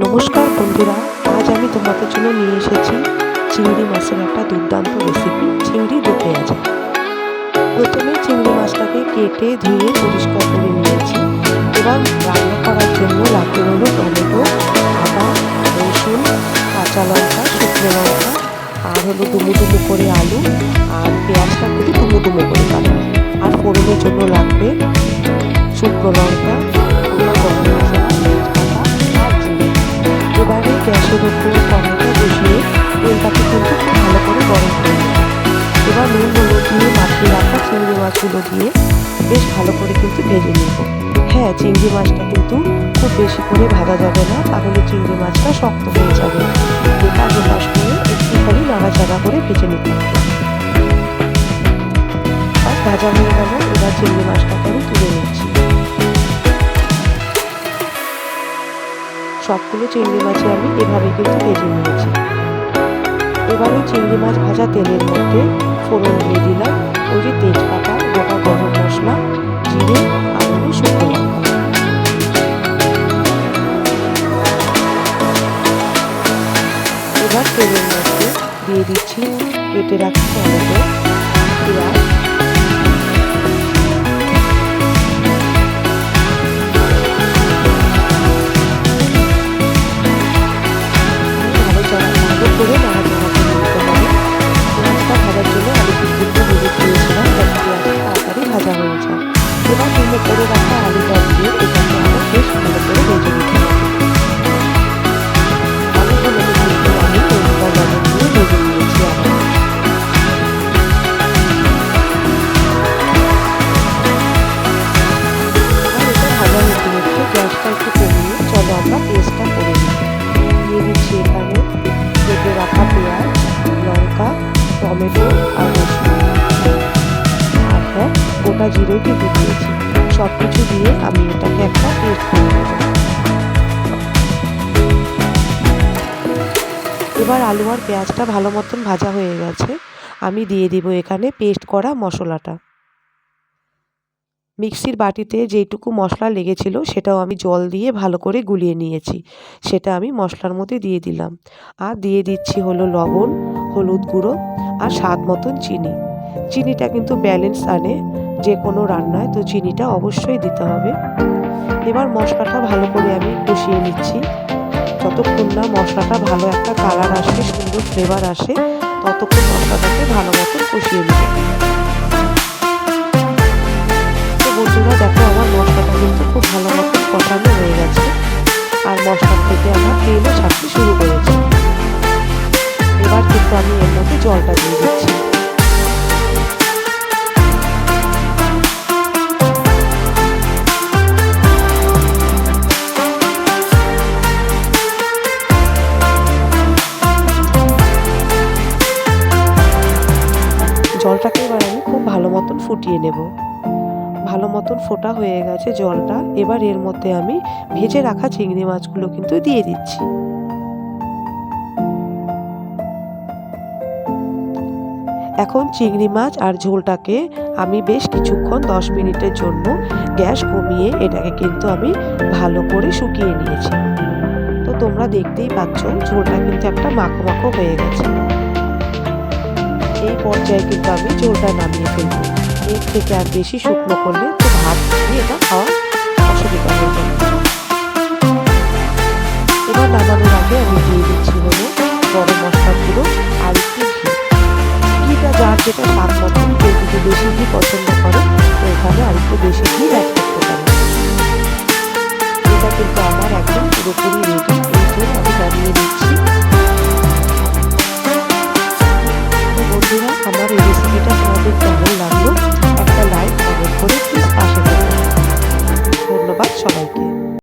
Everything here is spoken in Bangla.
নমস্কার বন্ধুরা, আজ আমি তোমাদের জন্য নিয়ে এসেছি চিংড়ি মাছের একটা দুর্দান্ত রেসিপি চিংড়ি দু পেঁয়াজা প্রথমে চিংড়ি মাছটাকে কেটে ধুয়ে পরিষ্কার করে নিয়েছি। এবার রান্না করার জন্য লাগবে হলো টমেটো, আদা, রসুন, কাঁচা লঙ্কা, শুকনো লঙ্কা, আর হলো ডুমো ডুমো করে আলু, আর পেঁয়াজটা করে ডুমো ডুমো করে কাটবো। আর ফোড়নের জন্য লাগবে শুকনো লঙ্কা মাছগুলো দিয়ে বেশ ভালো করে কিন্তু ভেজে নেব। হ্যাঁ চিংড়ি মাছটা কিন্তু খুব বেশি করে ভাজা যাবে না, তাহলে চিংড়ি মাছটা শক্ত হয়ে যাবে। এপাশ ওপাশ করে একটুখানি নাড়াচাড়া করে ভেজে নিতে হবে। ভাজা হয়ে গেল, এবার চিংড়ি মাছটাকে আমি তুলে নিচ্ছি। সবগুলো চিংড়ি মাছই আমি এভাবে কিন্তু ভেজে নিয়েছি। এবারে চিংড়ি মাছ ভাজা তেলের মধ্যে ফোড়ন দিয়ে দিলাম, ওই যে তেজপাতা জিরে আর হলো এবার তেলের মধ্যে দিয়ে দিচ্ছি কেটে রাখা টমেটো পেঁয়াজ। করে রাখা আলুটা দিয়ে এটাকে আরও বেশ ভালো করে ভেজে নিতে হবে। আমি লঙ্কা দিয়ে ভেজে নিয়েছি আবার আর এটা ভাজা হতে আমরা পেস্টটা করে নিই। দিয়ে দিচ্ছি কেটে রাখা পেঁয়াজ, লঙ্কা, টমেটো আর রসুন। আর হ্যাঁ গোটা জিরেও কিন্তু দিয়েছি। সব কিছু দিয়ে আমি এটাকে একটা পেস্ট করে নেব। এবার আলু আর পেঁয়াজটা ভালো মতন ভাজা হয়ে গেছে। আমি দিয়ে দিব এখানে পেস্ট করা মশলাটা। মিক্সির বাটিতে যেইটুকু মশলা লেগেছিল সেটাও আমি জল দিয়ে ভালো করে গুলিয়ে নিয়েছি। সেটা আমি মশলার মধ্যে দিয়ে দিলাম। আর দিয়ে দিচ্ছি হলো লবণ, হলুদ গুঁড়ো আর স্বাদ মতন চিনি। চিনিটা কিন্তু ব্যালেন্স আনে। যে কোনো রান্নায় তো চিনিটা অবশ্যই দিতে হবে। এবার মশলাটা ভালো করে আমি কষিয়ে নিচ্ছি। যতক্ষণ না মশলাটা ভালো একটা কালার আসে, সুন্দর ফ্লেভার আসে, ততক্ষণ মশলাটাকে ভালো মতো কষিয়ে নেব তো বন্ধুরা, দেখো আমার মশলাটা কিন্তু খুব ভালো মতন কষানো হয়ে গেছে। আর মশলার থেকে আমার তেলও ছাড়তে শুরু করেছে। এবার কিন্তু আমি এর মধ্যে জলটা দিয়ে দিচ্ছি। জলটাকে এবার আমি খুব ভালো মতন ফুটিয়ে নেব। ভালো মতন ফোটা হয়ে গেছে জলটা। এবার এর মধ্যে আমি ভেজে রাখা চিংড়ি মাছগুলো কিন্তু দিয়ে দিচ্ছি। এখন চিংড়ি মাছ আর ঝোলটাকে আমি বেশ কিছুক্ষণ, দশ মিনিটের জন্য গ্যাস কমিয়ে এটাকে কিন্তু আমি ভালো করে শুকিয়ে নিয়েছি। তো তোমরা দেখতেই পাচ্ছ, ঝোলটা কিন্তু একটা মাখো মাখো হয়ে গেছে। এই পর্যায়ে কিন্তু আমি ঝোলটা নামিয়ে ফেলব। এর থেকে আর বেশি শুকনো করলে তো ভাত দিয়ে এটা খাওয়া অসুবিধা হয়ে যাবে। এবার নামানোর আগে আমি দিয়ে দিচ্ছি হলো গরম মশলা গুঁড়ো আর একটু ঘি। ঘিটা যার যেটা স্বাদ মতন কেউ যদি বেশি ঘি পছন্দ করে, তো এখানে আর একটু বেশি ঘি অ্যাড করতে পারে। এটা কিন্তু আমার একদম পুরোপুরি রেডি